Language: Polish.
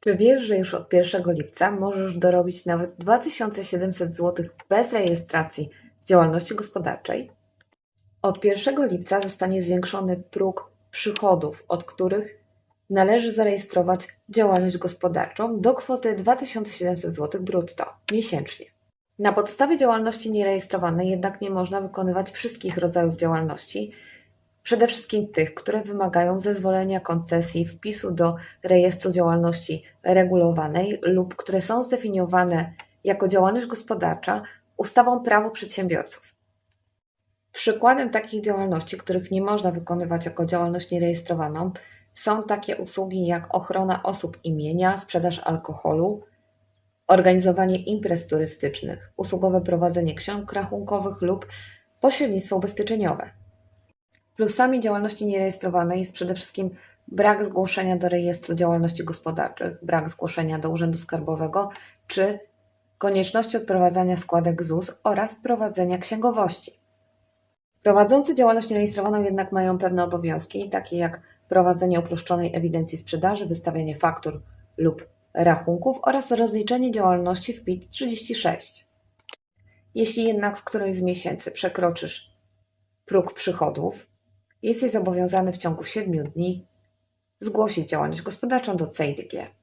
Czy wiesz, że już od 1 lipca możesz dorobić nawet 2700 zł bez rejestracji działalności gospodarczej? Od 1 lipca zostanie zwiększony próg przychodów, od których należy zarejestrować działalność gospodarczą do kwoty 2700 zł brutto miesięcznie. Na podstawie działalności nierejestrowanej jednak nie można wykonywać wszystkich rodzajów działalności, przede wszystkim tych, które wymagają zezwolenia koncesji, wpisu do rejestru działalności regulowanej lub które są zdefiniowane jako działalność gospodarcza ustawą prawo przedsiębiorców. Przykładem takich działalności, których nie można wykonywać jako działalność nierejestrowaną, są takie usługi jak ochrona osób imienia, sprzedaż alkoholu, organizowanie imprez turystycznych, usługowe prowadzenie ksiąg rachunkowych lub pośrednictwo ubezpieczeniowe. Plusami działalności nierejestrowanej jest przede wszystkim brak zgłoszenia do rejestru działalności gospodarczych, brak zgłoszenia do Urzędu Skarbowego czy konieczności odprowadzania składek ZUS oraz prowadzenia księgowości. Prowadzący działalność nierejestrowaną jednak mają pewne obowiązki, takie jak prowadzenie uproszczonej ewidencji sprzedaży, wystawianie faktur lub rachunków oraz rozliczenie działalności w PIT 36. Jeśli jednak w którymś z miesięcy przekroczysz próg przychodów, jesteś zobowiązany w ciągu 7 dni zgłosić działalność gospodarczą do CEIDG.